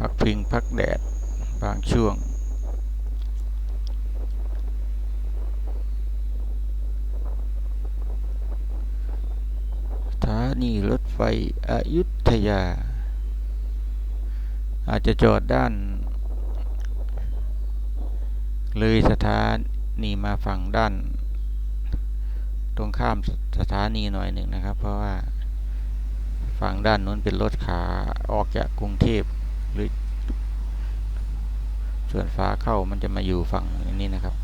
พักพิงพักแดด บางช่วงสถานีรถไฟอยุธยา อาจจะจอดด้าน เลยสถานีมาฝั่งด้าน ตรงข้ามสถานีหน่อยหนึ่งนะครับ เพราะว่าฝั่งด้านนู้นเป็นรถขาออกจากกรุงเทพ หรือ ส่วนฟ้าเข้ามันจะมาอยู่ฝั่งนี้นะครับ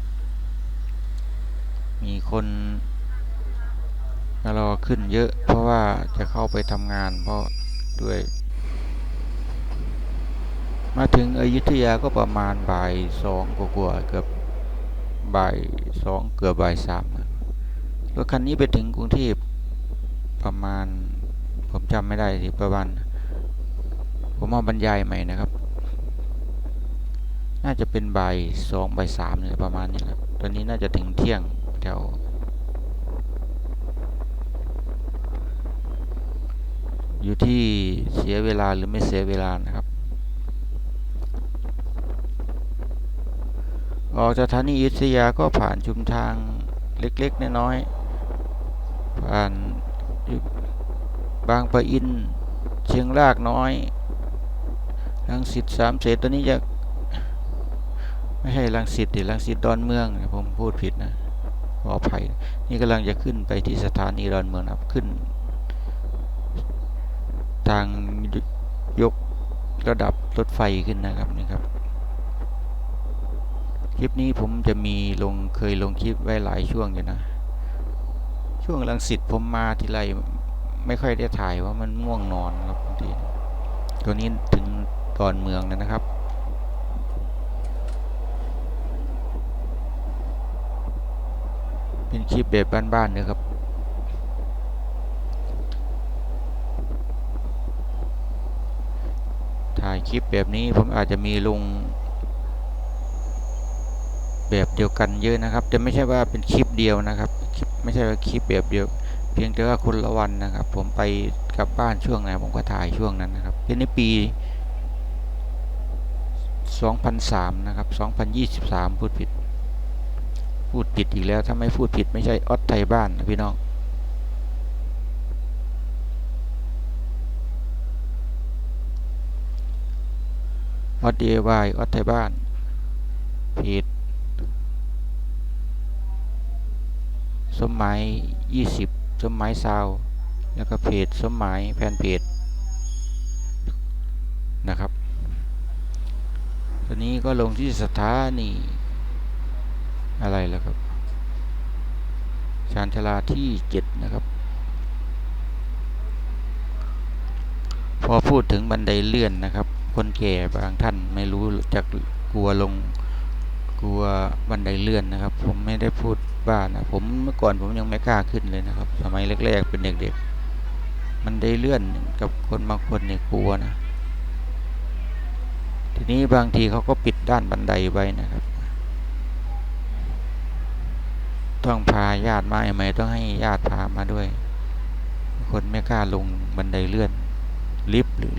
มีคนมารอขึ้นเยอะ เพราะว่าจะเข้าไปทำงานเพราะด้วย มาถึงอยุธยาก็ประมาณบ่ายสองกว่าเกือบบ่ายสองเกือบบ่ายสามรถคันนี้ไปถึงกรุงเทพประมาณผมจำไม่ได้สิประมาณ ผมมาบรรยายใหม่นะครับ น่าจะเป็นบ่ายสองบ่ายสามเนี่ยประมาณนี้แหละตอนนี้น่าจะถึงเที่ยงแถวอยู่ที่เสียเวลาหรือไม่เสียเวลานะครับ ออกจากสถานีอยุธยาก็ผ่านชุมทางเล็กๆน้อยๆผ่านบางปะอิน เชียงรากน้อย รังสิตสามเสนตัวนี้จะไม่ใช่รังสิตดิรังสิตดอนเมืองผมพูดผิดนะขออภัยนี่กำลังจะขึ้นไปที่สถานีดอนเมืองนะครับขึ้น ทางยกระดับรถไฟขึ้นนะครับนี่ครับ คลิปนี้ผมจะมีลงเคยลงคลิปไว้หลายช่วงอยู่นะ ช่วงลังสิตผมมาทีไรไม่ค่อยได้ถ่ายว่ามันง่วงนอนครับบางทีตัวนี้ถึง ตอนเมืองนะครับ เป็นคลิปแบบบ้านๆนะครับถ่ายคลิปแบบนี้ผมอาจจะมีลง แบบเดียวกันเยอะนะครับแต่ไม่ใช่ว่าเป็นคลิปเดียวนะครับคลิปไม่ใช่ว่าคลิปแบบเดียว เพียงแต่ว่าคนละวันนะครับ ผมไปกลับบ้านช่วงไหนผมก็ถ่ายช่วงนั้นนะครับเป็นในปี 2003 นะครับ 2023 พูดผิด พูดผิดอีกแล้วถ้าไม่พูดผิดไม่ใช่ออสไทยบ้านนะพี่น้อง ออสเดวายออสไทยบ้านเพจสมหมาย20 สมหมายซาว แล้วก็เพจสมหมายแฟนเพจ อนนี้ก็ลงที่สถานีอะไรแล้วครับ ชานชาลาที่7นะครับ พอพูดถึงบันไดเลื่อนนะครับ คนแก่บางท่านไม่รู้จักกลัวลงกลัวบันไดเลื่อนนะครับ ผมไม่ได้พูดบ้านะผมเมื่อก่อนผมยังไม่กล้าขึ้นเลยนะครับ สมัยแรกๆเป็นเด็กๆมันได้เลื่อนกับคนบางคนเนี่ยกลัวนะ นี้บางทีเขาก็ปิดด้านบันไดไว้นะครับ ต้องพาญาติมาไหมต้องให้ญาติพามาด้วย คนไม่กล้าลงบันไดเลื่อน ลิฟต์หรือ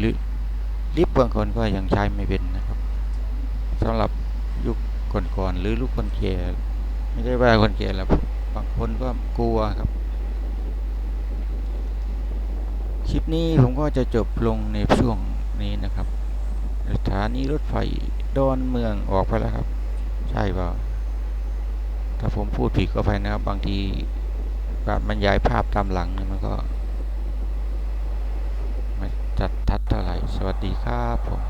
ลิฟต์บางคนก็ยังใช้ไม่เป็นนะครับสำหรับยุคก่อนๆหรือลูกคนแก่ไม่ใช่ว่าคนแก่แล้วบางคนก็กลัวครับ คลิปนี้ผมก็จะจบลงในช่วงนี้นะครับ สถานีรถไฟดอนเมืองออกไปแล้วครับ ใช่เปล่าถ้าผมพูดผิดก็ไปนะครับ บางทีการบรรยายภาพตามหลังเนี่ยมันก็ไม่จัดทัดเท่าไหร่ สวัสดีครับผม